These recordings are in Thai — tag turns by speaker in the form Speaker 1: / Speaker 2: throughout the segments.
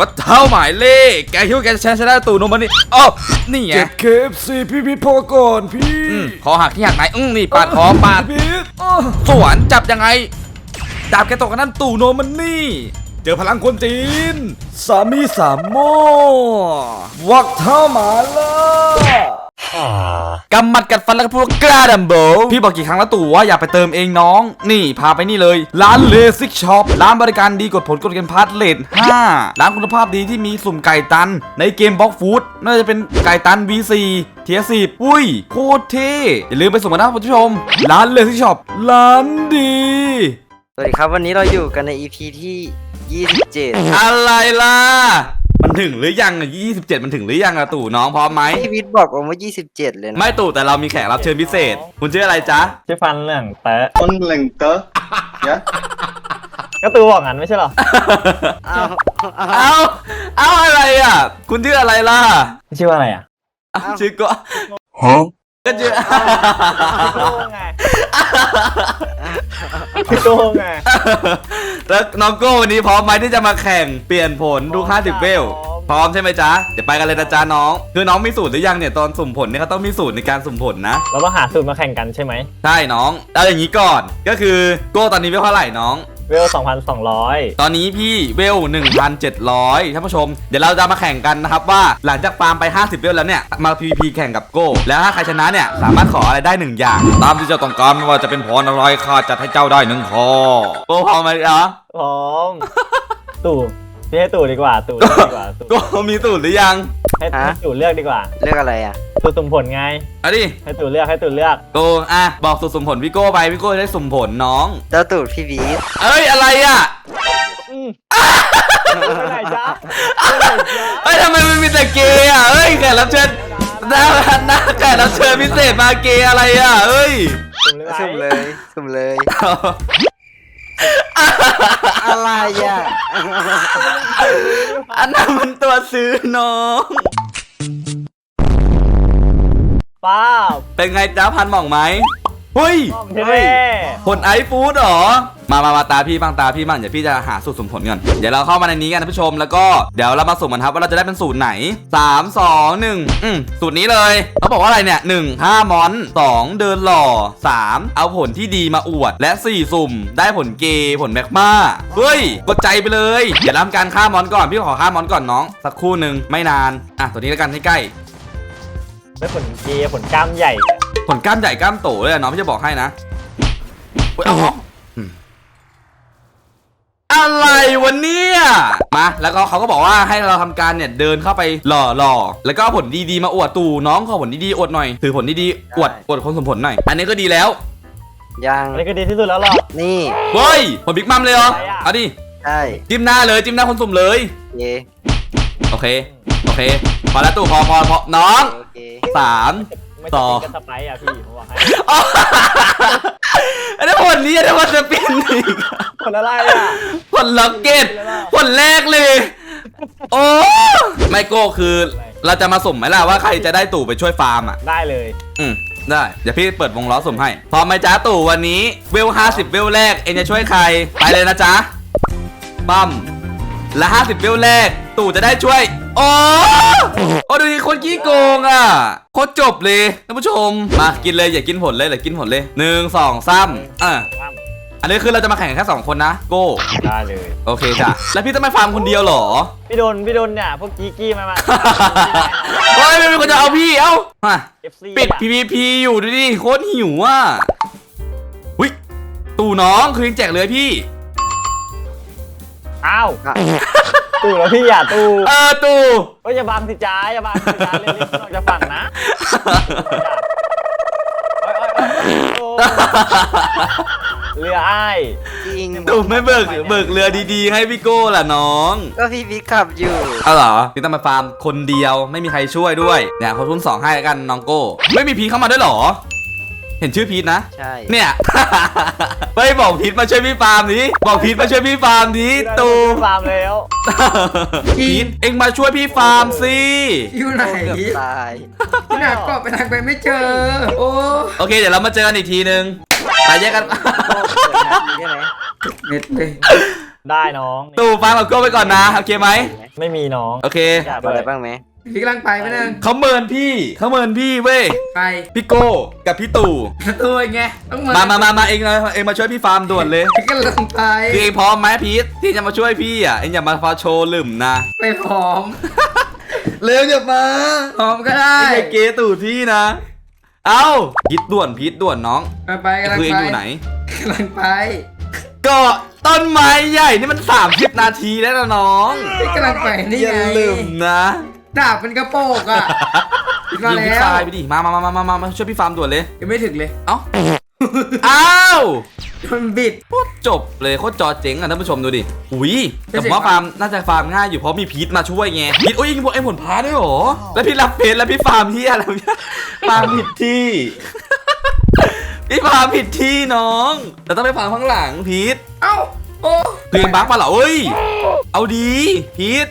Speaker 1: วัดเท้าหมายเลขแกคิดว่าแกจะชนะชนะตู่นมมันนี่อ๋อนี่ไง
Speaker 2: เจ็บเคฟซีพี่พีทพอก่อนพี่
Speaker 1: อืมคอหักที่หักไหนอืมนี่ปาดคอปาด
Speaker 2: พี่พีทอ้อ
Speaker 1: สวนจับยังไงดาบแกตกกันนั่นตู่โนมันนี่ เจอพลังคนจีน
Speaker 2: สามีสามโมวักเท้าหมาล่า กำ
Speaker 1: มัดกัดฟันแล้วก็พูดว่ากล้าดัมเบิลพี่บอกกี่ครั้งแล้วตู่ว่าอย่าไปเติมเองน้อง นี่พาไปนี่เลย ร้านเลสิกช็อปร้านบริการดีกดผลกดเงินพาร์ทเลท5ร้านคุณภาพดีที่มีสุ่มไก่ตัน ในเกมบล็อกฟูดน่าจะเป็นไก่ตัน V4 เทียสิบอุ้ย โคตรเท่อย่าลืมไปสุ่มกันนะคุณผู้ชม ร้านเลสิกช็อปร้านดี
Speaker 3: สวัสดีครับวันนี้เราอยู่กันใน EP ที่ 27
Speaker 1: อะไรล่ะ มันถึงหรือยังอะ27มันถึงหรือยังอะตู่น้องพร้อมไหม
Speaker 3: พี่วิทย์บอกผมว่า 27 เลยนะ
Speaker 1: ไม่ตู่แต่เรามีแขกรับเชิญพิเศษ คุณชื่ออะไรจ๊ะ
Speaker 4: ชื่อฟันเรื่องเตะ
Speaker 5: con lệnh tớ nhá
Speaker 4: ก็ตูบอกงั้นไม่ใช่เหรอ
Speaker 3: อ้าว
Speaker 1: เอาเอาอะไรอะคุณชื่ออะไรล่ะ
Speaker 4: ชื่อว่าอะไรอะ
Speaker 1: เอาชื่อก็ ก็ชื่อ
Speaker 4: โก้ไงโก้ไง
Speaker 1: แล้วน้องโก้วันนี้พร้อมไหมที่จะมาแข่งเปลี่ยนผลทุก50เวล พร้อมใช่ไหมจ๊ะ เดี๋ยวไปกันเลยนะจ๊ะน้อง คือน้องมีสูตรหรือยังเนี่ยตอนสุ่มผลเนี่ยเขาต้องมีสูตรในการสุ่มผลนะ
Speaker 4: เราต้องหาสูตรมาแข่งกันใช่ไหม
Speaker 1: ใช่น้องเอาอย่างนี้ก่อน ก็คือโก้ตอนนี้เวลเท่าไหร่น้อง
Speaker 4: เวล2,200
Speaker 1: ตอนนี้พี่เวล 1,700ท่านผู้ชม เดี๋ยวเราจะมาแข่งกันนะครับว่าหลังจากฟาร์มไป 50 เวลแล้วเนี่ย มา PVP แข่งกับโก้ แล้วถ้าใครชนะเนี่ย สามารถขออะไรได้หนึ่งอย่าง ตามที่เจ้าต้องการไม่ว่าจะเป็นพรอะไรข้าจัดให้เจ้าได้หนึ่งข้อโก้พร้อมไหมเหรอ
Speaker 4: พร้อมตู่พี่ให้ตู่ดีกว่าตู่เลือกดีกว่าตู่
Speaker 1: โก้มีสูตรหรือยัง
Speaker 4: ให้ให้ตู่เลือกดีกว่า
Speaker 3: เลือกอะไรอะ
Speaker 4: ตู่สุ่มผลไง
Speaker 1: เอาดิ
Speaker 4: ให้ตู่เลือกให้ตู่เลือก
Speaker 1: โก้อะ บอกสูตรสุ่มผลพี่โก้ไปพี่โก้จะได้สุ่มผลน้อง
Speaker 3: เจ้าตูดพี่วิทย์
Speaker 1: เอ้ยอะไรอะ
Speaker 4: อืมไปไหนจ๊ะไปไหนจ๊ะ
Speaker 1: เอ้ยทำไมมันมีแต่เกย์อะเอ้ยแขกรับเชิญหน้าหน้าแขกรับเชิญพิเศษมาเกย์อะไรอะเอ้ย
Speaker 4: สุ่มเลย
Speaker 3: สุ่มเลยสุ่มเลย อะไรอะ
Speaker 1: อันนั้นมันตัวซื้อน้อง
Speaker 4: ป้าบ
Speaker 1: เป็นไงจ้าพันหม่องไหมเฮ้ย
Speaker 4: เท่
Speaker 1: ผลไอฟูดเหรอ มามามาตาพี่บ้างตาพี่บ้างเดี๋ยวพี่จะหาสูตรสมผลก่อน เดี๋ยวเราเข้ามาในนี้กันนะผู้ชม แล้วก็เดี๋ยวเรามาสุ่มกันครับว่าเราจะได้เป็นสูตรไหน 3 2 1อืมสูตรนี้เลยเขาบอกว่าอะไรเนี่ย 1 5มอน 2 เดินหล่อ 3 เอาผลที่ดีมาอวด และ 4 สุ่ม ได้ผลเกย์ผลแมกมาเฮ้ย กดใจไปเลย เดี๋ยวทำการฆ่ามอนก่อน พี่ขอฆ่ามอนก่อนน้อง สักครู่หนึ่งไม่นาน อะตัวนี้แล้วกันให้ใกล้
Speaker 4: ได้ผลเกย์ผลกล้ามใหญ่
Speaker 1: ผลกล้ามใหญ่กล้ามโตเลยอะน้องพี่จะบอกให้นะอุ๊ยเอาอืมอะไรวันนี้มาแล้วก็เขาก็บอกว่าให้เราทำการเนี่ยเดินเข้าไปหล่อหล่อแล้วก็เอาผลดีๆมาอวดตู่น้องขอผลดีๆอวดหน่อยถือผลดีๆอวดอวดคนสมผลหน่อยอันนี้ก็ดีแล้ว
Speaker 3: ยัง
Speaker 4: อันนี้ก็ดีที่สุดแล้วหรอ
Speaker 3: นี่
Speaker 1: เฮ้ยผลบิ๊กมัมเลยเหรอ
Speaker 4: อะไรอะ
Speaker 1: เอาดิ
Speaker 3: ใช่
Speaker 1: จิ้มหน้าเลยจิ้มหน้าคนสุ่มเลย
Speaker 3: เย
Speaker 1: โอเค โอเค พอแล้วตู่พอพอพอน้อง
Speaker 3: โอเค
Speaker 1: สาม
Speaker 4: ไม่
Speaker 1: ต่
Speaker 4: ต้อ
Speaker 1: อ
Speaker 4: งเป็นกระสไปร์อะพี่ผมบอกให้
Speaker 1: อันนี้ผลนี้อันนี้ผลจะเป็นอีก
Speaker 4: ผลอะไรอะ
Speaker 1: ผลล็อกเก็ตผลแรกเลย โอ้ไม่โก้คือ เราจะมาสุ่มไหมล่ะว่าใครจะได้ตู่ไปช่วยฟาร์มอะ
Speaker 4: ได้เลย
Speaker 1: อืมได้ เดี๋ยวพี่เปิดวงล้อสุ่มให้ พร้อมไหมจ๊ะตู่วันนี้เวล50 เวลแรก เองจะช่วยใคร ไปเลยนะจ๊ะ ปั๊มและ 50 เวลแรก ตู่จะได้ช่วย โอ้โอ้ดูดิคนขี้โกงอะโคตรจบเลยท่านผู้ชม มากินเลยอย่ากินผลเลยอย่ากินผลเลยหนึ่งสองสามอะอันนี้คือเราจะมาแข่งกันแค่สองคนนะโก้
Speaker 4: ได้เลย
Speaker 1: โอเคจ้ะแล้วพี่ต้องไปฟาร์มคนเดียวเหรอ
Speaker 4: พี่โดนพี่โดนเนี่ยพวกกีกี้มามา
Speaker 1: เฮ้ยไม่มีคนจะเอาพี่เอ้ามา
Speaker 4: FC
Speaker 1: ปิด
Speaker 4: อะ
Speaker 1: PVP อยู่ดูดิโคตรหิวอะวิตู่น้องคือยังแจกเลยพี่
Speaker 4: อ้าว
Speaker 3: อะ
Speaker 4: ตู่แล้วพี่อย่าตู่
Speaker 1: เออตู่
Speaker 4: ก็อย่าบังสิจ้าอย่าบังสิจ้าเรียกๆออกจากฝั่งนะโอ๊ยโอ๊ยโอ๊ยโอ๊ยเรืออ้าย
Speaker 3: จริง
Speaker 1: ตู่ไม่เบิกเบิกเรือดีๆ ให้พี่โก้ล่ะน้อง
Speaker 3: ก็พี่วิทย์ขับอยู่
Speaker 1: เอาเหรอพี่ต้องมาฟาร์มคนเดียวไม่มีใครช่วยด้วยเนี่ยเขาทุนสองให้แล้วกันน้องโก้ ไม่มีพีทเข้ามาด้วยเหรอ เห็นชื่อพีทนะ
Speaker 3: ใช่
Speaker 1: เนี่ย ไม่บอกพีทมาช่วยพี่ฟาร์มนี้ บอกพีทมาช่วยพี่ฟาร์มนี้ตู่
Speaker 4: ฟาร์มแล้ว
Speaker 1: พีทเอ็งมาช่วยพี่ฟาร์มสิ
Speaker 6: อยู่ไหน
Speaker 3: เกือบตาย
Speaker 6: พี่หนาเกาะไปทางไปไม่เจอ โอ้
Speaker 1: โอเค เดี๋ยวเรามาเจอกันอีกทีนึงไปแยกกัน
Speaker 3: โก้เปิดนาทีได้ไหม
Speaker 6: เม็ดเลย
Speaker 4: ได้น้อง
Speaker 1: ตู่ฟังกับโก้ไปก่อนนะ โอเคไหม
Speaker 4: ไม่มีน้อง
Speaker 1: โอเค
Speaker 4: อยาก
Speaker 3: เอาอะไรบ้างไหม
Speaker 6: พี่กำลังไปไปนึง
Speaker 1: เขาเมินพี่เขาเมินพี่เว้ย
Speaker 6: ไป
Speaker 1: พี่โก้กับพี่ตู่
Speaker 6: ตัวไงต้อง
Speaker 1: มามามามาเองเลยเองมาช่วยพี่ฟาร์มด่วนเลย
Speaker 6: พี่กำลังไป
Speaker 1: คือเองพร้อมไหมพีทที่จะมาช่วยพี่อะเองอย่ามาฟาโชว์หลืมนะ
Speaker 6: ไปพร้อม
Speaker 1: เร็วอย่ามา
Speaker 6: พร้อมก็ได้
Speaker 1: ไอ้เกตู่พี่นะ เอ้าพีทด่วนพีทด่วนน้อง
Speaker 6: ไปไปกำลัง
Speaker 1: คือเอง
Speaker 6: ไป
Speaker 1: อยู่ไหน
Speaker 6: กำลังไป
Speaker 1: ก็ต้นไม้ใหญ่นี่มัน30นาทีแล้วนะน้อง
Speaker 6: พี่กำลังไปนี่
Speaker 1: อย่า
Speaker 6: ไง
Speaker 1: ลืมนะ
Speaker 6: ดาบเป็นกระโปงอะมา
Speaker 1: ยิงพี่
Speaker 6: แล้ว
Speaker 1: ฟายไปดิมามามามามามามาช่วยพี่ฟาร์มด่วนเลย
Speaker 6: ยังไม่ถึงเลย
Speaker 1: เอ้า อ้าว
Speaker 6: มันบิด
Speaker 1: โคตรจบเลยโคตรจอเจ๋งอะท่านผู้ชมดูดิอุ้ย
Speaker 6: ไม่
Speaker 1: แต่
Speaker 6: ใช่
Speaker 1: ผมว่าฟาร์มน่าจะฟาร์มง่ายอยู่เพราะมีพีทมาช่วยไงพีทโอ้ยยิงพวกไอ้ผลพาด้วยเหรอแล้วพี่รับเพจแล้วพี่ฟาร์มที่อะไรเนี่ยฟาร์มผิดที่ พี่ฟาร์มผิดที่น้องเราต้องไปฟาร์มข้างหลังพีท
Speaker 6: เอ้า โอ้
Speaker 1: เพลงบักปะเหรอเอ้ยเอาดีพีท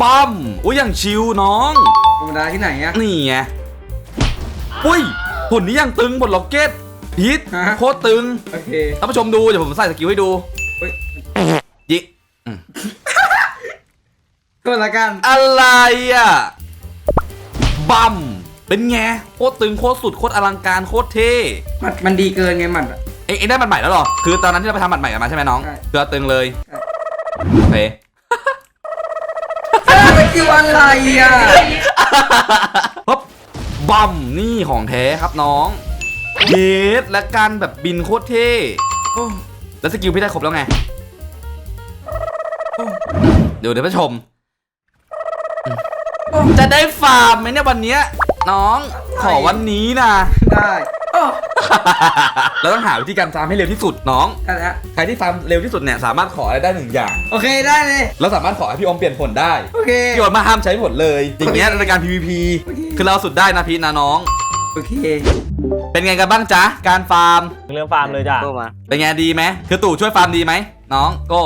Speaker 1: บอมอุ้ยอย่างชิวน้อง
Speaker 6: ธรรมดาที่ไหนอะ
Speaker 1: นี่ไงอุ้ยผลนี้ยังตึงบนล็อกเก็ตพีท
Speaker 6: ฮะ
Speaker 1: โคตรตึง
Speaker 6: โอเค
Speaker 1: ท่านผู้ชมดู เดี๋ยวผมใส่สกิลให้ดู
Speaker 6: เฮ้ย
Speaker 1: ยิง
Speaker 6: ก็ละกัน
Speaker 1: อะไรอะบัมเป็นไงโคตรตึงโคตรสุดโคตรอลังการโคตรเท่
Speaker 6: มันมันดีเกินไงมันอะ
Speaker 1: เอ็งเอ็งได้บัตรใหม่แล้วเหรอ คือตอนนั้นที่เราไปทำบัตรใหม่กันมาใช่ไหมน้อง
Speaker 6: ใช่
Speaker 1: คือเอาตึงเลย
Speaker 6: ใช่
Speaker 1: โอเค
Speaker 6: สกิลอะไรอะ
Speaker 1: ปุ๊บบัมนี่ของแท้ครับน้องเยสและการแบบบินโคตรเท่โอ้แล้วสกิลพี่ได้ครบแล้วไง เดี๋ยวเดี๋ยวไปชมอืมจะได้ฟาร์มไหมเนี่ยวันเนี้ยน้องขอวันนี้นะ
Speaker 6: ได้ โอ้
Speaker 1: เราต้องหาวิธีการฟาร์มให้เร็วที่สุดน้อง
Speaker 6: ได้แล้ว
Speaker 1: ใครที่ฟาร์มเร็วที่สุดเนี่ยสามารถขออะไรได้หนึ่งอย่าง
Speaker 6: โอเคได้เลย
Speaker 1: เราสามารถขอให้พี่อมเปลี่ยนผลได้
Speaker 6: โอเค
Speaker 1: พี่อมมาห้ามใช้ผลเลย อย่างเงี้ยในการ PVP
Speaker 6: โอเค
Speaker 1: คือเราสุดได้นะพีทนะน้อง
Speaker 6: โอเค
Speaker 1: เป็นไงกันบ้างจ๊ะ การฟาร์ม
Speaker 4: เรื่องฟาร์มเลยจ้ะ
Speaker 3: โก้มา
Speaker 1: เป็นไงดีไหมคือตู่ช่วยฟาร์มดีไหมน้องโก้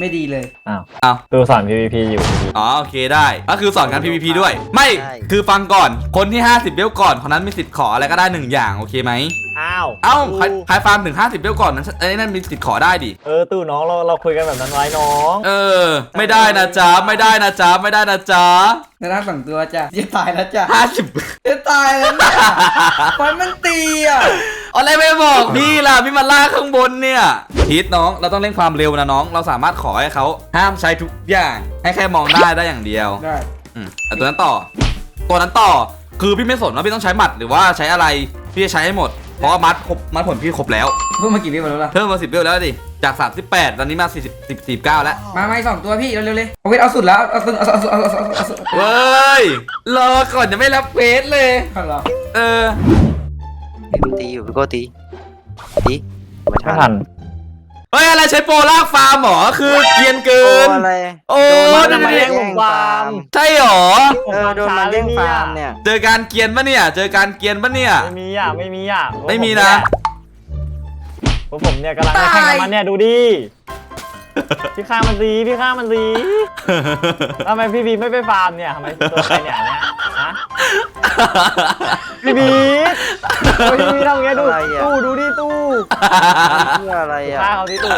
Speaker 6: ไม่ดีเลย
Speaker 4: อ้าว
Speaker 1: เอา
Speaker 4: ตูสอน PVP อยู่
Speaker 1: อ๋อโอเคได้ ก็คือสอนการ PVP ด้วย ไม่คือฟังก่อนคนที่ 50เบลก่อนคนนั้นมีสิทธิ์ขออะไรก็ได้หนึ่งอย่างโอเคไหม
Speaker 4: อ้าว
Speaker 1: เอ้าใครใครฟาร์มถึง 50เบลก่อนนั้นไอ้นั่นมีสิทธิ์ขอได้ดิ
Speaker 4: เออตู่น้องเราเราคุยกันแบบนั้นไว้น้อง
Speaker 1: เออ ไม่ได้นะจ๊ะไม่ได้นะจ๊ะไม่ได้นะจ๊ะ
Speaker 6: ในร่างสองตัวจ้ะจะตายแล้วจ้ะ
Speaker 1: 50
Speaker 6: จะตายแล้วเนี่ยไฟมันตีอะ
Speaker 1: อะไรไม่บอกพี่ล่ะพี่มาล่ากข้างบนเนี่ยพีทน้องเราต้องเล่นความเร็วนะน้อง เราสามารถขอให้เขาห้ามใช้ทุกอย่างให้แค่มองได้ได้อย่างเดียว
Speaker 6: ได้
Speaker 1: อืมแต่ตัวนั้นต่อ ตัวนั้นต่อคือพี่ไม่สนว่าพี่ต้องใช้หมัดหรือว่าใช้อะไรพี่จะใช้ให้หมดเพราะว่ามัดครบมัดผลพี่ครบแล้ว
Speaker 6: เพิ่มมากี่วิมาแล้วล่ะ
Speaker 1: เพิ่มมาสิบเวลแล้วดิจาก 38 ตอนนี้มา40 10 49แล้ว
Speaker 6: มาไม่สองตัวพี่เร็วๆเลยโอเคเอาสุดแล้วเอาสุดเอาสุดเอาสุดเอาสุดเอาสุด
Speaker 1: เว้ยรอก่อนจะไม่รับเควสเลย
Speaker 6: เอาเหรอ
Speaker 1: เออ
Speaker 3: พี่มันตีอยู่พี่โก้ตีตีมา
Speaker 4: ไม่
Speaker 3: ทั
Speaker 4: ทั
Speaker 3: น
Speaker 4: น
Speaker 1: เฮ้ยอะไรใช้โปรลากฟาร์มเหรอคือเกรียนเกิ
Speaker 3: โอ้
Speaker 1: น
Speaker 3: อะไร
Speaker 1: โอ้
Speaker 3: โดน
Speaker 1: ดู
Speaker 3: มัน
Speaker 1: ดิ
Speaker 3: แย่งฟาร์ม
Speaker 1: ใช่เหรอ
Speaker 3: เออโดนมันแย่งฟาร์มเนี่ย
Speaker 1: เจอการเกรียนปะเนี่ย เจอการเกรียนปะเนี่ย
Speaker 4: ไม่มีอะไม่มีอะ
Speaker 1: ไม่มีนะ
Speaker 4: พวกผมเนี่ยกำลังจะแข่งกับมันเนี่ยดูดิ พี่ข้ามันสีพี่ข้ามันสีทำไมพี่บีไม่ไปฟาร์มเนี่ยทำไมตัวใครเนี่ยเนี่ยฮะพี่บีโอ้ยพี่บีทำไงดู
Speaker 3: อะไรอะ
Speaker 4: ตู้ดูดิตู้
Speaker 3: เพื่ออะไรอะ
Speaker 4: ฆ่าเขาที่ตู้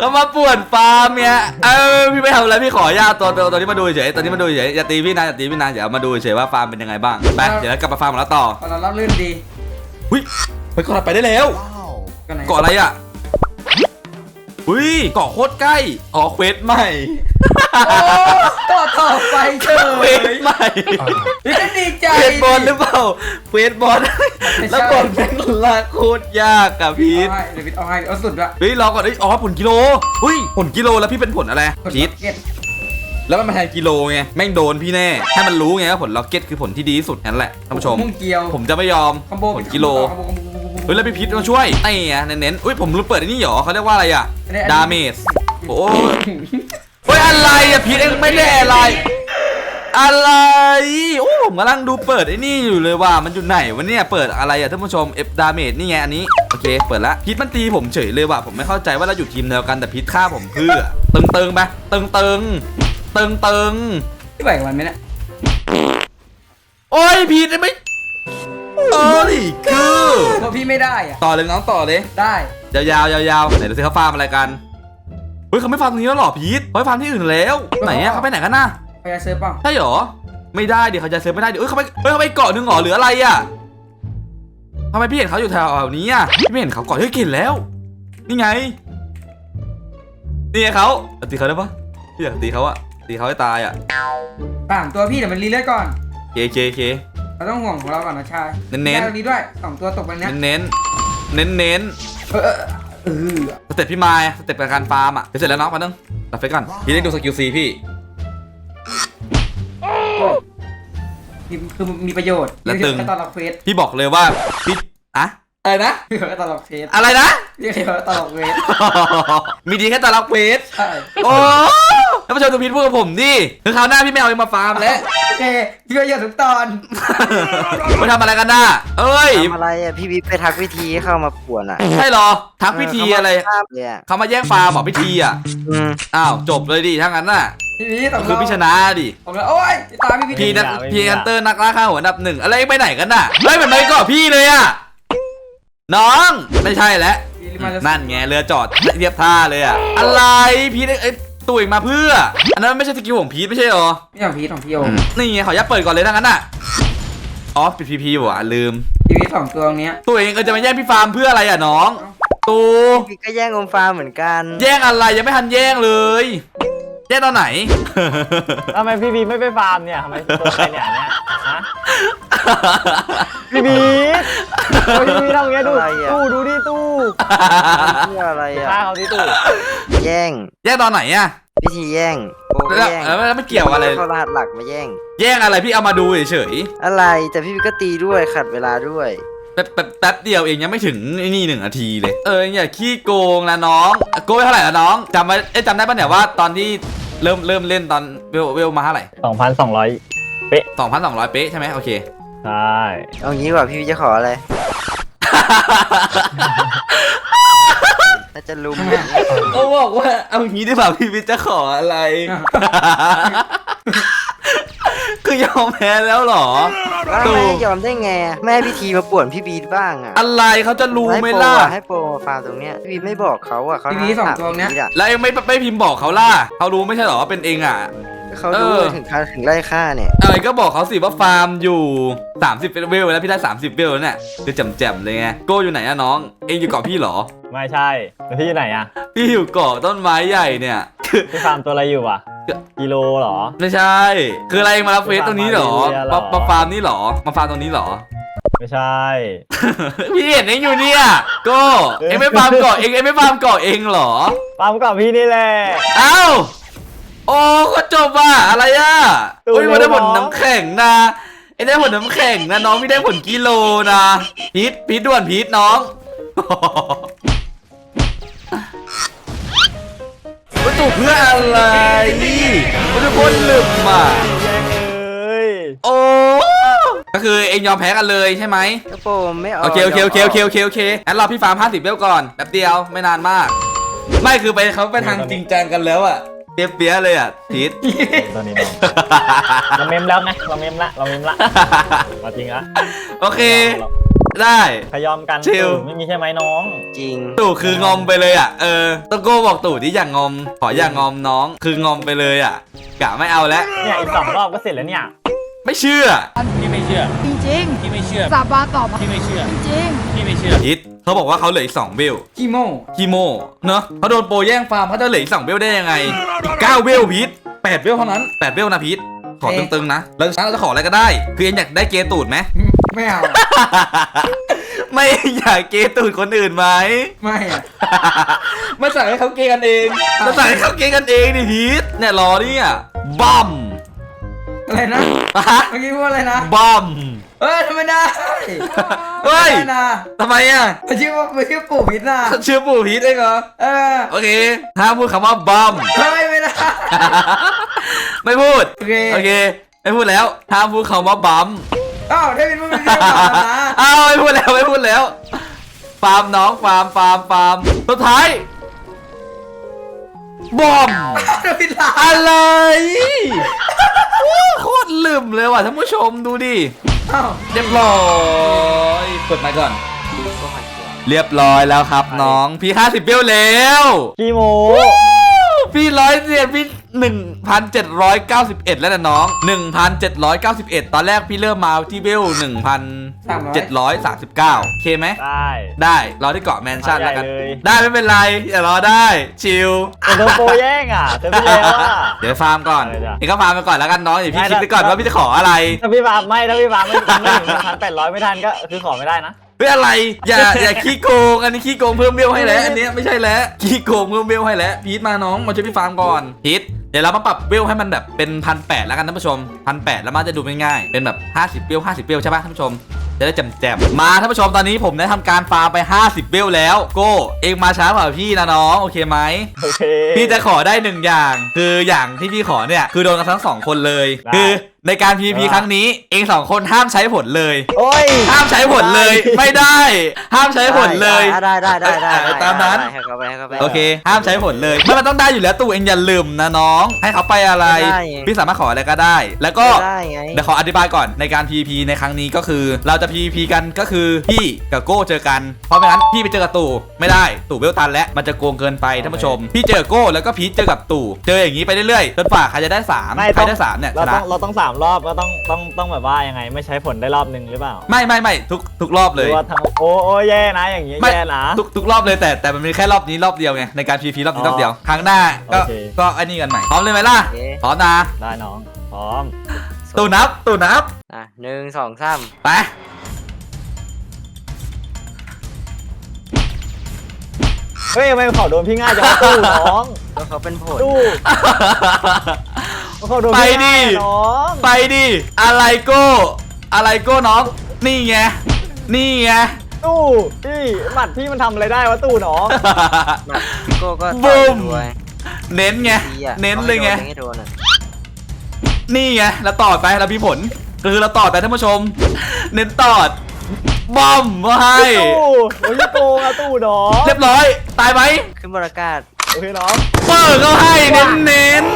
Speaker 1: ก็มาป่วนฟาร์มเนี่ยเออพี่ไม่ทำอะไรพี่ขออนุญาตตัวตัวตัวนี้มาดูเฉยตัวนี้มาดูเฉยอย่าตีพี่นะอย่าตีพี่นะเดี๋ยวมาดูเฉยว่าฟาร์มเป็นยังไงบ้างไปเดี๋ยวเรากลับมาฟาร์มของเราต่อ
Speaker 6: เอาเรารับลื่นดี
Speaker 1: หุ้ยไปเกาะไปได้แล้ว
Speaker 6: ก็ไหน
Speaker 1: เกาะอะไรอะ หุ้ยเกาะโคตรใกล้ อ๋อเควสใหม่
Speaker 6: โอ้ต่อต่อไปเฉ
Speaker 1: เควส
Speaker 6: ย
Speaker 1: ใหม่
Speaker 6: นี่ก็ดีใจ
Speaker 1: เควสบอลหรือเปล่า เควสบอล
Speaker 6: ไม่ใช่
Speaker 1: แล้วบอลแม่งลากโคตรยากอะพีท
Speaker 6: เอาให้เดี๋ยวพี่เอาให้เอาสุดละ
Speaker 1: เฮ้ยรอก่อนเอ้ยอ๋อผลกิโลหุ้ยผลกิโลแล้วพี่เป็นผลอะไร
Speaker 6: กด
Speaker 1: พีท
Speaker 6: เก็ต
Speaker 1: แล้วมันมาแทนกิโลไงแม่งโดนพี่แน่ให้มันรู้ไงว่าผลล็อกเก็ตคือผลที่ดีที่สุดนั่นแหละท่านผู้ชม
Speaker 6: พุ่งเกียว
Speaker 1: ผมจะไม่ยอม
Speaker 6: คอมโบ
Speaker 1: ผลกิโล
Speaker 6: คอมโบคอมโบ คอมโบคอมโบ
Speaker 1: เฮ้ยแล้วพี่พิษมาช่วยไอ้เงี้ยเน้นๆอุ้ยผมรู้เปิดไอ้นี่หรอเขาเรียกว่าอะไรอะ
Speaker 6: อันนี้อันนี้
Speaker 1: ดาเมจโอ้ยเฮ้ยอะไรอะพีทเองไม่ได้อะไร อะไรโอ้ผมกำลังดูเปิดไอ้นี่อยู่เลยว่ามันอยู่ไหนวะเนี่ยเปิดอะไรอะท่านผู้ชมเอฟดาเมจนี่ไงอันนี้โอเคเปิดละพีทมันตีผมเฉยเลยว่ะผมไม่เข้าใจว่าเราอยู่ทีมเดียวกันแต่พีทฆ่าผมเพื่อตึงเติงๆไปตึงเติงตึงเติงๆ
Speaker 6: พี่ไหวกับมันไหมเนี่ย
Speaker 1: โอ้ยพีทไม่โอ้ holy คือ
Speaker 6: เพราะพี่ไม่ได้อะ
Speaker 1: ต่อเลยน้องต่อเลย
Speaker 6: ได้
Speaker 1: ยาวๆยาวๆไหนดูสิเขาฟาร์มอะไรกัน เฮ้ยเขาไม่ฟาร์มตรงนี้แล้วเหรอพีทเขาไปฟาร์มที่อื่นแล้ว ไหนอะเขาไปไหนกันน่ะ
Speaker 6: ไปเซิร์ฟเปล่า
Speaker 1: ใช่เหรอ ไม่ได้ดิเขาจะเซิร์ฟไม่ได้ดิเอ้ยเขาไปเฮ้ยเขาไปเกาะหนึงเหรอหรืออะไรอะทำไมพี่เห็นเขาอยู่แถวนี้อะพี่ไม่เห็นเขาเกาะเฮ้ยเห็นแล้ว นี่ไง นี่ไงเขาเอาตีเขาได้ปะพี่อยากตีเขาอะตีเขาให้ตายอะ
Speaker 6: สามตัวพี่เดี๋ยวมันรีเลือดก่อน
Speaker 1: เคเคเค
Speaker 6: เราต้องห่วงของเราก่อนนะชาย
Speaker 1: เน้นๆ
Speaker 6: ได้ตรงนี้ด้วยสองตัวตกไปเนี้ย
Speaker 1: เน้นเน้นเน้น
Speaker 6: เออเออเออ
Speaker 1: ๆสเต็ปพี่มายสเต็ปการฟาร์มอะเดี๋ยวเสร็จแล้วน้องมานึงตัดไฟก่อนพี่ได้ดูสกิลซีพี่
Speaker 6: มีคือมีประโยชน์
Speaker 1: และตึง
Speaker 6: เรียกแค่ตอนเราเควส
Speaker 1: พี่บอกเลยว่าพี่อะอะไรนะ
Speaker 6: เรียกแค่ตอนเราเควส
Speaker 1: อะไรนะ
Speaker 6: เรียกแค่ตอนเราเควส
Speaker 1: มีดีแค่ตอนรับเวท
Speaker 6: ใช่
Speaker 1: โอ้ท่านผู้ชมดูพีทพูดกับผมดิคือคราวหน้าพี่ไม่เอาเองมาฟาร์มแล้ว
Speaker 6: โอเคพี่ประโยชน์ทุกตอน
Speaker 1: ไปทำอะไรกันน่ะเอ้ย
Speaker 3: ทำอะไรอะพี่บิ๊กไปทักวิธีเข้ามาป่วนอะ
Speaker 1: ใช่เหรอ ทักพิธีอะไร
Speaker 3: เเขามาภาพเลยอะ
Speaker 1: เขามาแย่งฟาร์มเหรอพิธีอะ
Speaker 3: อืม
Speaker 1: อ้าว จบเลยดิถ้างั้นน่ะ
Speaker 6: พี่พี่สอง
Speaker 1: คือพี่ชนะดิ
Speaker 6: ผมแล้วโอ้ยตามพี่พี่
Speaker 1: พี่นักพี่ฮันเตอร์นักล่าข้าวหัวอันดับหนึ่งอะไรไปไหนกันน่ะเฮ้ยเหมือนไปเกาะพี่เลยอะ น้องไม่ใช่แล้ว นั่นไงเรือจอดเทียบท่าเลยอะ อะไรพีทเอ้ย ตุยมาเพื่อ อันนั้นไม่ใช่สกิลของพีทไม่ใช่เหรอ
Speaker 6: พี่ของพี่ของพี่โอ
Speaker 1: อืมนี่ไงขออนุญาตเปิดก่อนเลยถ้างั้นน่ะ อ๋อปิดพีพีว่ะลืม
Speaker 6: พี่พี่สองตัวตรงเนี้ย
Speaker 1: ตัวเองเออจะมาแย่งพี่ฟาร์มเพื่ออะไรอะน้อง ตู
Speaker 3: พี่บิ๊กก็แย่งอมฟ้าเหมือนกัน
Speaker 1: แย่งอะไรยังไม่ทันแย่งเลย แย่งตอนไหน
Speaker 4: ทำไมพี่บีไม่ไปฟาร์มเนี่ยทำไมตัวใครเนี่ยอันเนี้ยฮะ พี่บีโอ้ยพี่บีทำอย่างเงี้ยดู
Speaker 3: อะไรอะ
Speaker 4: ตู้ดูดิตู้
Speaker 3: เพื่ออะไรอะ
Speaker 4: ฆ่าเขาที่ตู้
Speaker 3: แย่ง
Speaker 1: แย่งตอนไหนอะ
Speaker 3: วิธีแย่งโอ้
Speaker 1: แล้ว
Speaker 3: แย่ง
Speaker 1: แล้วแล้วไม่เกี่ยวอะไร
Speaker 3: เขารหัสหลักมาแย่ง
Speaker 1: แย่งอะไรพี่เอามาดูเฉย
Speaker 3: อะไรแต่พี่บิ๊กก็ตีด้วยขัดเวลาด้วย
Speaker 1: ๆแป๊บแป๊บแป๊บเดียวเองยังไม่ถึงไอ้นี่หนึ่งนาทีเลย เอออย่าขี้โกงนะน้องโกงไปเท่าไหร่ละน้องจำไว้เอ๊ะจำได้ปะเนี่ยว่าตอนที่เริ่มเริ่มเล่นตอนเวลเวลมาเท่าไหร่
Speaker 4: สองพันสองร้อย
Speaker 1: สองพันสองร้อยเป๊ะใช่ไหมโอเค
Speaker 4: ใช่
Speaker 3: เอางี้ดีกว่าพี่บิ๊กจะขออะไร น่าจะลุม
Speaker 1: ก็บอกว่าเอางี้ดีกว่าพี่วิทย์จะขออะไร คือยอมแพ้แล้วเหรอ
Speaker 3: แล้วทำไมยอมได้ไงแม่พิธีมาป่วนพี่บีบ้างอะ
Speaker 1: อะไรเขาจะรู้ไหม
Speaker 3: ให้โป
Speaker 1: ล่ะ
Speaker 3: อะให้โปรมาฟาร์มตรงเนี้ยพี่บีไม่บอกเขาอะเขา
Speaker 6: พี่พี่สองตัวเนี้ย
Speaker 3: ถามพี่อะ
Speaker 1: แล้วเองไม่ไม่พิมพ์บอกเขาล่ะเขารู้ไม่ใช่เหรอว่าเป็นเองอะ
Speaker 3: เขารู้
Speaker 1: เออ
Speaker 3: ถึงขั้นถึงไล่ฆ่าเนี่ย
Speaker 1: เออก็บอกเขาสิว่าฟาร์มอยู่ 30เวลแล้วพี่ได้ 30เวลแล้วเนี่ยคือแจ่มๆเลยไงโก้อยู่ไหนอะน้อง เองอยู่เกาะพี่เหรอ
Speaker 4: ไม่ใช่แล้วพี่อยู่ไหนอะ
Speaker 1: พี่อยู่เกาะต้นไม้ใหญ่เนี่ยคือ
Speaker 4: พี่ฟาร์มตัวอะไรอยู่อะกิโลเหรอ
Speaker 1: ไม่ใช่ คืออะไรเองมารับเฟสตรงนี้เหรอ
Speaker 4: ฟาร์มมาเรื่อยๆเหร
Speaker 1: มา
Speaker 4: อ
Speaker 1: มาฟาร์มนี่เหรอ มาฟาร์มตรงนี้เหรอ
Speaker 4: ไม่ใช่
Speaker 1: พี่เห็นเองอยู่เนี่ยโก็เองไม่ฟาร์มเกาะเองเองไม่ฟาร์มเกาะเองเหรอ
Speaker 4: ฟาร์มกับพี่นี่แหละ
Speaker 1: เอ้า โอ้ก็จบว่ะอะไรอะ
Speaker 4: ดู
Speaker 1: โอ้ยมันได้ผล
Speaker 4: น้อง
Speaker 1: น้ำแข็งนะไอ้ได้ผลน้ำแข็งนะน้องพี่ได้ผลกิโลนะพีทพีทด่วนพีทน้องวัตถุเพื่ออะไรมันทุกคนลืมอะ
Speaker 4: แย่งเลย
Speaker 1: โอ้ก็คือเองยอมแพ้กันเลยใช่ไหม
Speaker 3: ก็โปรไม่เอา
Speaker 1: โอเคโอเคโอเคโอเคโอเคโอเคงั้นรอพี่ฟาร์ม50เวลก่อนแป๊บเดียวไม่นานมาก ไม่คือไปเขาไปทางจริงจังกันแล้วอะ เปียเปียๆเลยอะพีท
Speaker 4: ตัวนี้น้องเราเมมแล้วไงเราเมมละเราเมมละมาจริงอะ
Speaker 1: โอเค ได้
Speaker 4: ขยอมกัน
Speaker 1: ชิล
Speaker 4: ไม่มีใช่ไหมน้อง
Speaker 3: จริง
Speaker 1: ตู่คืองอมไปเลยอะเออต้องโก้บอกตู่ที่อย่างงอม ขออย่างงอมน้อง คืองอมไปเลยอะกะไม่เอาแล้ว
Speaker 4: เนี่ยอีกสองรอบก็เสร็จแล้วเนี่ย
Speaker 1: ไม่เชื่อ
Speaker 7: พี่ไม่เชื่อ
Speaker 8: จริง
Speaker 7: พี่ไม่เชื่อ
Speaker 8: ๆสาบานต่อมา
Speaker 7: พี่ไม่เชื่อ
Speaker 8: จริง
Speaker 7: พี่ ไม่เชื่อ
Speaker 1: พิษเขาบอกว่าเขาเหลืออีกสองเวล
Speaker 6: ขี้โม่
Speaker 1: คีโมเนอะเขาโดนโปรแย่งฟาร์มเขาจะเหลืออีกสองเวลได้ยังไงอีกเก้าเวลพีทแปดเวลเท่านั้นแปดเวลนะพีทขอตึงๆนะแล้วเราจะขออะไรก็ได้ คือเอ็นอยากได้เกตูดไหม
Speaker 6: ไม่เอา
Speaker 1: ไม่อยากเกตูดคนอื่นไหม
Speaker 6: ไม่อะ
Speaker 1: มาสั่งให้เขาเกกันเองมาสั่งให้เขาเกกันเองดิพีทเนี่ยรอเนี่ยบัม
Speaker 6: อะไรนะ
Speaker 1: ฮะ
Speaker 6: เมื่อกี้พูดอะไรนะ
Speaker 1: บัม
Speaker 6: เอ้ยทำไมได้
Speaker 1: เฮ้ย
Speaker 6: ไม่ได้นะ
Speaker 1: ทำไมอะ
Speaker 6: มันชื่อว่ามันชื่อปู่พิษนะ
Speaker 1: ชื่อปู่พีทเองเหรอ
Speaker 6: เออ
Speaker 1: โอเคห้ามพูดคำว่าบัม
Speaker 6: เฮ้ยไม่ได้
Speaker 1: ไม่พูด
Speaker 6: โอเค
Speaker 1: โอเคไม่พูดแล้วห้ามพูดคำว่าบัม
Speaker 6: อ้าวได้เป็นผู้เป็นเรื่องก่อนนะ
Speaker 1: อ้าวไม่พูดแล้วไม่พูดแล้วฟาร์มน้องฟาร์มฟาร์มฟาร์มสุดท้ายบอม
Speaker 6: ได้เป็นลา
Speaker 1: อะไรโคตรลืมเลยว่ะท่านผู้ชมดูดิ
Speaker 6: อ้าว
Speaker 1: เรียบร้อยเปิดไมค์ก่อน
Speaker 3: ก็หันตัว
Speaker 1: เรียบร้อยแล้วครับ น้องพี่50เบี้ยวแล้ว
Speaker 4: กี่โม
Speaker 1: พี่ร้อยเนี่ยพี่หนึ่งพันเจ็ดร้อยเก้าสิบเอ็ดแล้วนะน้องหนึ่งพันเจ็ดร้อยเก้าสิบเอ็ดตอนแรกพี่เริ่มมาที่เบลหนึ่งพันเจ็ดร้อยสามสิบเก้าโอเคไหม
Speaker 4: ได้
Speaker 1: ได้รอที่เกาะแมนชั่น
Speaker 4: ได้
Speaker 1: แล้วกัน
Speaker 4: เลย
Speaker 1: ได้ไม่เป็นไรอย่ารอได้ ชิล
Speaker 4: แต่โดนโปรแย่งอะเจอพี่แล้วอะ
Speaker 1: เดี๋ยวฟาร์มก่อน
Speaker 4: ได้จ้ะ
Speaker 1: เองก็ฟาร์มไปก่อนแล้วกันน้องอย่าพี่
Speaker 4: ได้
Speaker 1: คิดไปก่อน
Speaker 4: ได้
Speaker 1: ว่าพี่จะขออะไร
Speaker 4: ถ้าพี่ฟาร์มไม่ถ้าพี่ฟาร์มไม่ไม่ถึงพันแปดร้อยไม่ทันก็คือขอไม่ได้นะ
Speaker 1: เพื่ออะไร อย่าอย่าขี้โกง อันนี้ขี้โกงเพิ่มเบลให้แล้ว อันเนี้ยไม่ใช่แล้ว ขี้โกงเพิ่มเบลให้แล้ว พีทมาน้อง มาช่วยพี่ฟาร์มก่อน พีทเดี๋ยวเรามาปรับเบลให้มันแบบเป็นพันแปดแล้วกันท่านผู้ชมพันแปดแล้วมันจะดูง่ายๆ เป็นแบบ50เบล50เบลใช่ปะท่านผู้ชม จะได้แจ่มๆ มาท่านผู้ชมตอนนี้ผมได้ทำการฟาร์มไป 50 เบลแล้ว โก้เองมาช้ากว่าพี่นะน้องโอเคไหม
Speaker 4: โอเค
Speaker 1: พี่จะขอได้หนึ่งอย่าง คืออย่างที่พี่ขอเนี่ย คือโดนกันทั้งสองคนเลย
Speaker 4: ได้
Speaker 1: คือ ในการ PVP
Speaker 4: ได้
Speaker 1: ครั้งนี้เองสองคนห้ามใช้ผลเลย
Speaker 4: โอ้ย
Speaker 1: ห้ามใช้ผลเลยไม่ได้ ห้ามใช้ผลเลย
Speaker 3: ได้ได้ได้ได้
Speaker 1: เออ
Speaker 3: ได้
Speaker 1: ตามนั้น
Speaker 3: ให้เขาไปให้เขาไป
Speaker 1: โอเค ห้ามใช้ผลเลยไม่มันต้องได้อยู่แล้วตู่เองอย่าลืมนะน้อง ให้เขาไปอะไร
Speaker 3: ไม่ได้ไง
Speaker 1: พี่สามารถขออะไรก็ได้ แล้วก็
Speaker 3: ไม่ได้ไง
Speaker 1: เดี๋ยวขออธิบายก่อนในการ PVP ในครั้งนี้ก็คือ เราจะ PVP กันก็คือพี่กับโก้เจอกัน เพราะไม่งั้นพี่ไปเจอกับตู่ไม่ได้ตู่เวลตันและมันจะโกงเกินไปท่านผู้ชม พี่เจอโก้แล้วก็พีทเจอกับตู่เจออย่างนี้ไปเรื่อยๆจนฝ่าใครจะได้สาม
Speaker 4: ไม่
Speaker 1: ใคร
Speaker 4: ต้อง
Speaker 1: ได้สามเนี่ยช
Speaker 4: เราต้อ
Speaker 1: นะ
Speaker 4: งเราต้องสามรอบก็ต้องต้องต้องแบบว่ายังไง ไม่ใช้ผลได้รอบหนึ่งหรือเปล่า
Speaker 1: ไม่ไม่ไม่ทุกทุกรอบ
Speaker 4: ห
Speaker 1: เล
Speaker 4: รื
Speaker 1: ย
Speaker 4: อว่าทั้งโอ้โอ้แย่นะอย่างเงี้ย
Speaker 1: ไม่
Speaker 4: แย่นะ
Speaker 1: ทุกทุกรอบเลยแต่แต่มันมีแค่รอบนี้รอบเดียวไงในการ PVP รอบนี้
Speaker 4: อ๋อ
Speaker 1: รอบเดียว ครั้งหน้าก็
Speaker 4: โอเค
Speaker 1: ก็ไอ้นี่กันใหม่พร้อมเลยไหมล่ะ
Speaker 3: โอเค
Speaker 1: พร้อมนะ
Speaker 4: ได้น้องพร้อม
Speaker 1: ตู่นับตู่นับ
Speaker 3: อะหนึ่งสองสาม
Speaker 1: ไป
Speaker 4: เฮ้ยทำไมเขาโดนพี่ง่ายจังวะตู้น้อง
Speaker 3: แล้วเขาเป็นผล
Speaker 4: ตู้ เขาโดน
Speaker 1: ไป
Speaker 4: พี่
Speaker 1: ดิ
Speaker 4: ง่ายอะน้อง
Speaker 1: ไปดิ อะไรโก้ อะไรโก้น้อง นี่ไง นี่ไง
Speaker 4: ตู้พี่หมัดพี่มันทำอะไรได้วะตู้น้อง
Speaker 3: มาโก้ก็
Speaker 1: บู
Speaker 3: ต่อย
Speaker 1: ม
Speaker 3: ด้วย
Speaker 1: เน้นไง
Speaker 3: ดีอะ
Speaker 1: เน้นเลยไง
Speaker 3: ให้โดนอะ
Speaker 1: นี่ไง แล้วตอดไป แล้วพี่ผล คือเราตอดไปท่านผู้ชม เน้นตอด บอมมาให้
Speaker 4: ตู้โอ้ยโกงอะตู้น้อง
Speaker 1: เรียบร้อย ตายไหม
Speaker 3: ขึ้นบรรยากาศ
Speaker 4: โอเคน้อง
Speaker 1: เปิดเขาให้เน้นเน้นๆ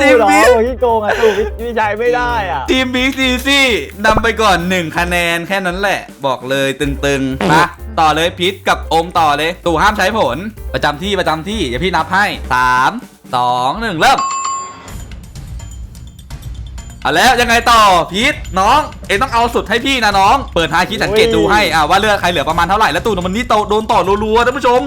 Speaker 1: ที
Speaker 4: ตู้
Speaker 1: ม
Speaker 4: น้อง
Speaker 1: บิ๊ก
Speaker 4: โอ้ยโกงอะตู้พี่พี่ใช้ไม่ได้อะ
Speaker 1: ทีมบิ๊กซีซี่นำไปก่อน 1 คะแนนแค่นั้นแหละ บอกเลยตึงๆมาต่อเลยพิษกับโอมต่อเลย ตู่ห้ามใช้ผล ประจำที่ประจำที่เดี๋ยวพี่นับให้ 3 2 1 เริ่ม เอาแล้วยังไงต่อพีทน้อง เอ็งต้องเอาสุดให้พี่นะน้อง เปิดฮาคิดสังเกตดูให้อ่าว่าเลือดใครเหลือประมาณเท่าไหร่แล้วตูนมันนี่โตโดนต่อรัวๆท่านผู้ชม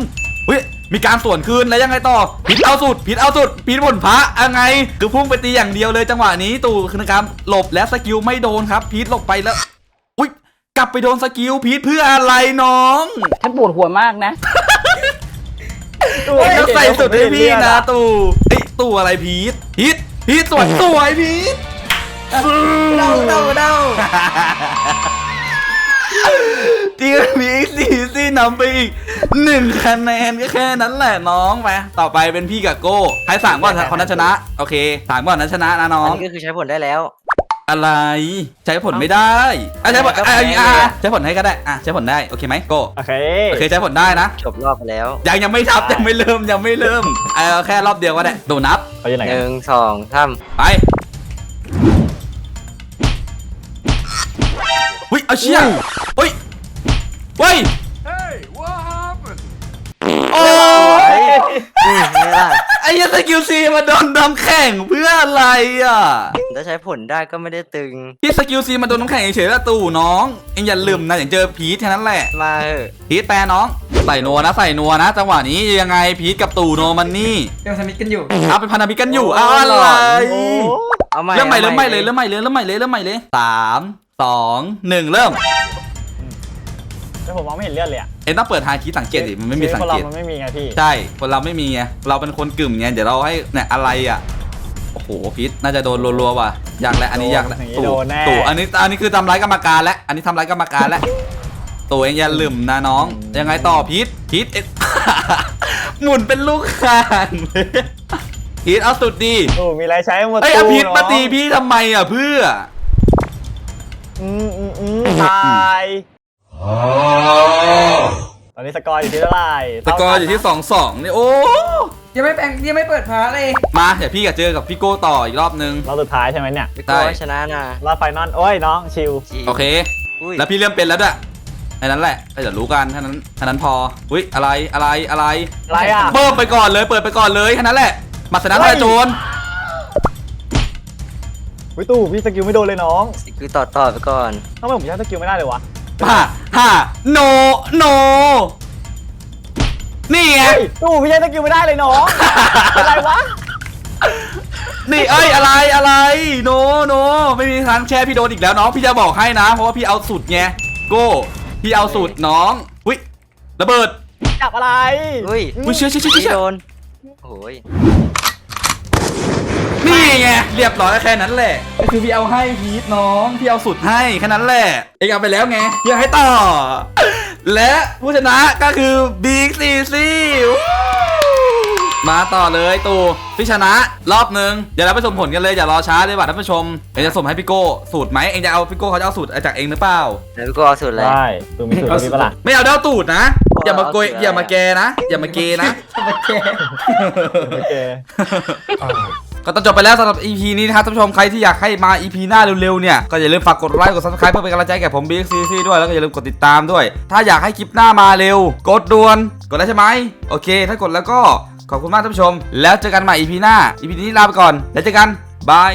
Speaker 1: เฮ้ยมีการสวนคืนแล้วยังไงต่อพีทเอาสุดพีทเอาสุดพีทผลพระยังไง คือพุ่งไปตีอย่างเดียวเลยจังหวะนี้ตู่คือการหลบและสกิลไม่โดนครับพีทหลบไปแล้วอุ้ยกลับไปโดนสกิลพีทเพื่ออะไรน้อง
Speaker 6: ฉันปวดหัวมากนะ
Speaker 4: ตู้
Speaker 1: เอ็งต้องใส่สุดให้พี่นะตู่เอ้ยตู่อะไรพีทพีทพีทสวยสวยพีท
Speaker 6: เดาเดาเดา
Speaker 1: ทีมมีซีซีนำไปอีกหนึ่งคะแนนก็แค่นั้นแหละน้องไปต่อไปเป็นพี่กับโก้ใครสามก่อนคนนั้นชนะ โอเคสามก่อนนั้นชนะนะน้อ
Speaker 3: อัน
Speaker 1: ง
Speaker 3: นี้ก็คือใช้ผลได้แล้ว
Speaker 1: อะไรใช้ผลไม่ได้อะใช้ผล
Speaker 3: ก็
Speaker 1: อะ
Speaker 3: แพ้
Speaker 1: อะ
Speaker 3: เลย
Speaker 1: อะ
Speaker 3: อะ
Speaker 1: ใช้ผลให้ก็ได้อะใช้ผลได้โอเคไหมโก้
Speaker 4: โอเค
Speaker 1: โอเคใช้ผลได้นะ
Speaker 3: จบรอบไปแล้ว
Speaker 1: ยังยังไม่ทับยังไม่เริ่มยังไม่เริ่มเอาแค่รอบเดียวก็ได้ดูนับ
Speaker 4: เขาอยู่ไหน
Speaker 3: ห
Speaker 4: กัน
Speaker 3: นึ่งสองสาม
Speaker 1: ไป เอาเชี่ยอุ้ยเฮ้ยโอ้
Speaker 3: อืมนี่ล่ะ
Speaker 1: ไอ้ยันสกิลซีมาโดนน้ำแข็งเพื่ออะไรอะ
Speaker 3: ถ้าใช้ผลได้ก็ไม่ได้ตึง
Speaker 1: ที่สกิลซีมาโดนน้ำแข็งเฉยๆแล้วตู่น้องเอ็งอย่าลืมนะอย่างเจอพีทแค่นั้นแหละ
Speaker 3: มาเถอะ
Speaker 1: พีทแปรน้องใส่นัวนะใส่นัวนะจังหวะนี้ยังไงพีทกับตู่โนมันนี่
Speaker 6: เดี๋ยวสมิธกันอยู่
Speaker 1: เอาเป็นพันธมิตรกันอยู่เอาอะไร
Speaker 4: โอ้
Speaker 3: เอาใหม่
Speaker 1: เริ่มใหม่
Speaker 3: อา
Speaker 1: เริ่มใหม่เลยเริ่มใหม่เลยเริ่มใหม่เลยเริ่มใหม่เลยสาม สองหนึ่งเริ่ม
Speaker 4: แต่ผมมองไม่เห็นเลือดเลยอะ
Speaker 1: เอ็งต้องเปิดฮาคีสังเกตดิมันไม่มีสัง
Speaker 4: คน
Speaker 1: เก
Speaker 4: เรา
Speaker 1: ต
Speaker 4: มันไม่มีไงพี่
Speaker 1: ใช่ คนเราไม่มีไง เราเป็นคนกึ่มไง เดี๋ยวเราให้เนี่ยอะไรอะ โอ้โหพีทน่าจะโดนรัวๆว่ะยากแล้วอันนี้ยากแล้ว
Speaker 4: อย่างนี้
Speaker 1: ตู่
Speaker 4: โดนแน่
Speaker 1: ตู่อันนี้อันนี้คือทำร้ายกรรมการแล้วอันนี้ทำร้ายกรรมการแล้วตู่เองอย่าลืมนะน้อง ยังไงต่อพีทพีทเอ็ง หมุนเป็นลูกข่างเลยพีทเอาสุดดี
Speaker 4: ตู้มีอะไรใช้หมด
Speaker 1: เอ้ยเอา
Speaker 4: ตู้
Speaker 1: พีทมาตี
Speaker 4: น้อง
Speaker 1: พี่ทำไมอะเพื่อ
Speaker 4: อืมอืมอืมตายตอนนี้สกอร์อยู่ที่เท่าไหร่
Speaker 1: สกอร์อยู่ที่2 2นี่โอ้
Speaker 6: ยังไม่แปลงยังไม่เปิดพาร์ทเลย
Speaker 1: มาเดี๋ยวพี่กับเจอกับพี่โก้ต่ออีกรอบนึง
Speaker 4: รอบสุดท้ายใช่ไหมเนี่ย
Speaker 3: พี่โก้
Speaker 1: ได้
Speaker 3: ชนะนะ
Speaker 4: รอบไฟนอลโอ้ยน้องชิล
Speaker 3: จริง
Speaker 1: โอเค
Speaker 3: อุ้ย
Speaker 1: แล้วพี่เริ่มเป็นแล้วด้วยแค่นั้นแหละก็เดี๋ยวรู้กันแค่นั้นแค่นั้นพออุ้ยอะไรอะไรอะไร
Speaker 4: อะไรอะ
Speaker 1: เปิดไปก่อนเลยเปิดไปก่อนเลยแค่นั้นแหละมาสนะทายโจร
Speaker 4: วิตู้พี่สกิลไม่โดนเลยน้อง
Speaker 3: คือต่อต่อไปก่อน
Speaker 4: ทำไมผมใช้สกิลไม่ได้เลยวะ
Speaker 1: ฮ่าฮ่าโน โน นี่ไง
Speaker 4: เฮ้ยตู้พี่ใช้สกิลไม่ได้เลยน้อง อะไรวะ
Speaker 1: นี่เอ้ยอะไรอะไร โน โน ไม่มีทางแช่พี่โดนอีกแล้วน้อง พี่จะบอกให้นะ เพราะว่าพี่เอาสุดไง โก้ พี่เอาสุดน้อง อุ้ยระเบิด
Speaker 4: จับอะไร
Speaker 3: อุ้ย
Speaker 1: อุ้ยเชื่อเชื่อเชื่อ
Speaker 3: พี่
Speaker 1: เชื่อ
Speaker 3: โดนโอ้ย
Speaker 1: นี่ไงเรียบร้อยแค่นั้นแหละก็คือพี่เอาให้พีทน้องพี่เอาสุดให้แค่นั้นแหละ เองเอาไปแล้วไงพี่เอาให้ต่อ และผู้ชนะก็คือบิ๊กซีซีมาต่อเลยตูพี่ชนะรอบนึงเดี๋ยวเราไปสมผลกันเลยอย่ารอช้าเลยว่ะท่านผู้ชมเองจะส่งให้พี่โก้สูตรไหมเองจะเอาพี่โก้เขาจะเอาสูตรจากเองหรือเปล่า
Speaker 3: แล้วพี่โก้เอาสุดเลย
Speaker 4: ได้ตู้มีสูตรมีปะล่ะ
Speaker 1: ไม่เอาเด้าตูดนะ อย่ามาโกย
Speaker 3: เอาสูตร
Speaker 1: อย่ามาแกนะ อย่ามาเกนะ
Speaker 6: โอเค
Speaker 4: โอเค
Speaker 1: ก็ต้องจบไปแล้วสำหรับ EP นี้นะครับท่านผู้ชมใครที่อยากให้มา EP หน้าเร็วๆเนี่ยก็อย่าลืมฝากกดไลค์กด subscribe เพื่อเป็นกำลังใจแก่ผม BXCC ด้วยแล้วก็อย่าลืมกดติดตามด้วย ถ้าอยากให้คลิปหน้ามาเร็ว กดด่วนกดได้ใช่ไหมโอเค ถ้ากดแล้วก็ขอบคุณมากท่านผู้ชม แล้วเจอกันใหม่ EP หน้า EP นี้ลาไปก่อนแล้วเจอกันบาย